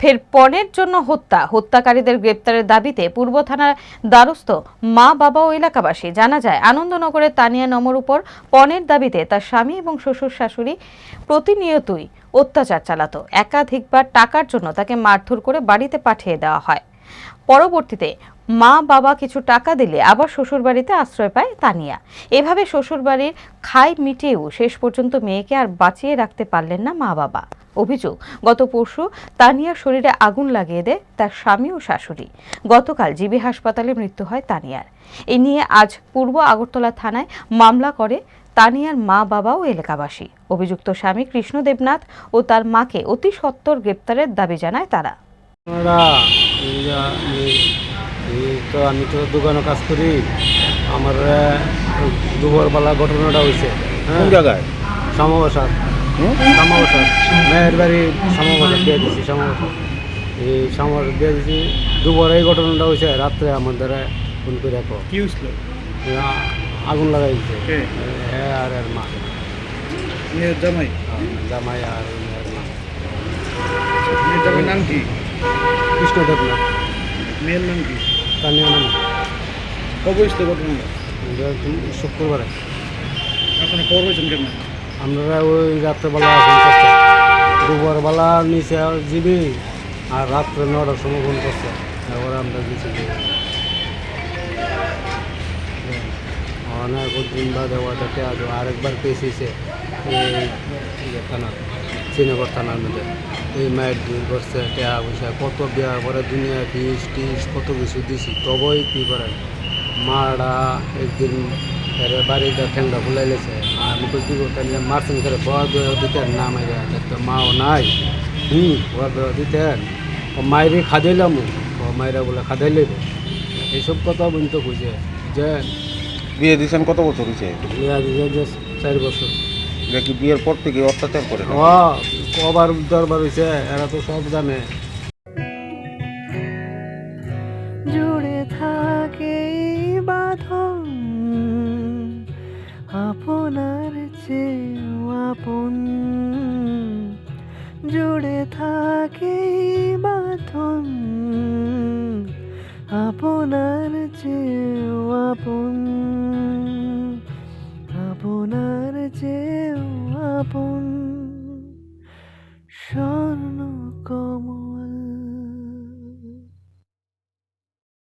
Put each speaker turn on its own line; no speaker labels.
ফের পণের জন্য হত্যা। হত্যাকারীদের গ্রেপ্তারের দাবিতে পূর্ব থানার দ্বারস্থ মা, বাবা ও এলাকাবাসী জানা যায়, আনন্দনগরের তানিয়া নমর উপর পণের দাবিতে তার স্বামী এবং শ্বশুর শাশুড়ি প্রতিনিয়তই অত্যাচার চালাতো। একাধিকবার টাকার জন্য তাকে মারধর করে বাড়িতে পাঠিয়ে দেওয়া হয়। পরবর্তীতে মা বাবা কিছু টাকা দিলে আবার শ্বশুরবাড়িতে আশ্রয় পায় তানিয়া। এভাবে শ্বশুরবাড়ির খাই মিটিয়েও শেষ পর্যন্ত মেয়েকে আর বাঁচিয়ে রাখতে পারলেন না মা বাবা। অভিযোগ, গত পরশু তানিয়ার শরীরে আগুন লাগিয়ে দেয় তার স্বামী ও শাশুড়ি। গতকাল জিবি হাসপাতালে মৃত্যু হয় তানিয়ার। এ নিয়ে আজ পূর্ব আগরতলা থানায় মামলা করে তানিয়ার মা বাবা ও এলাকাবাসী। অভিযুক্ত স্বামী কৃষ্ণ দেবনাথ ও তার মাকে অতি সত্বর গ্রেপ্তারের দাবি জানায় তারা।
আমরা তো আমি তো দোকানে কাজ করি। আমার দুপুরবেলা ঘটনাটা হয়েছে। হ্যাঁ?
কোন জায়গায়?
শ্যামাবাসার
হুম?
শ্যামাবাসার মেয়ের বাড়ি শ্যামাবাসার দিয়ে দিছি শ্যামাবাসার এই শ্যামাবাসার দিয়ে দিছি। দুপুর এই ঘটনাটা হয়েছে রাত্রে আমাদের ফোন করে রাখো
কি হয়েছিল?
আগুন লাগাই
কে?
হ্যাঁ আর এর মা।
জামাই?
জামাই আর মা।
জামাই নাম কি?
কৃষ্ণ দেবনাথ
মেয়ের নাম কি?
তানিয়া নাম।
কবে হয়েছিল ঘটনাটা
শুক্রবারে।
আপনারা খবর হয়েছেন কেন
আমরা ওই রাত্রেবেলা ফোন করছে দুপুরবেলা নিচে জিবি আর রাত্রে নটার সময় ফোন করছে এবার আমরা দিচ্ছি অনেক দিন বাদে ওটাকে আরেকবার পেয়েছে থানা শ্রীনগর থানার মধ্যে। এই মায়ের দূর করছে টাকা পয়সা কত বিয়া করে দুনিয়া ফিস টিস কত কিছু দিছি তবই কী করে? মারা একদিন এর বাড়িটা ঠেঙ্গা ফুলাই লেছে। আমি তো কী করতেন যে মারছেন করে বয়া দেওয়া দিতেন না মাইরা তো মাও নাই। হুম বয়া দেওয়া দিতেন। ও মায়েরই খাদাইলাম ও মায়েরা বলে খাদাই লেব এইসব কথা বলতে খুঁজে যে
বিয়ে দিয়েছেন কত বছর হয়েছে
বিয়া যে চার বছর।
এটা কি বিয়ের পর থেকে অত্যাচার করে
কবার দরবার হয়েছে এরা তো সব জানে।
জুড়ে থাকে বাঁধন আপনার চেয়েও আপন। জুড়ে থাকে বাঁধন আপনার চেয়েও আপন। আপনার চেয়েও আপন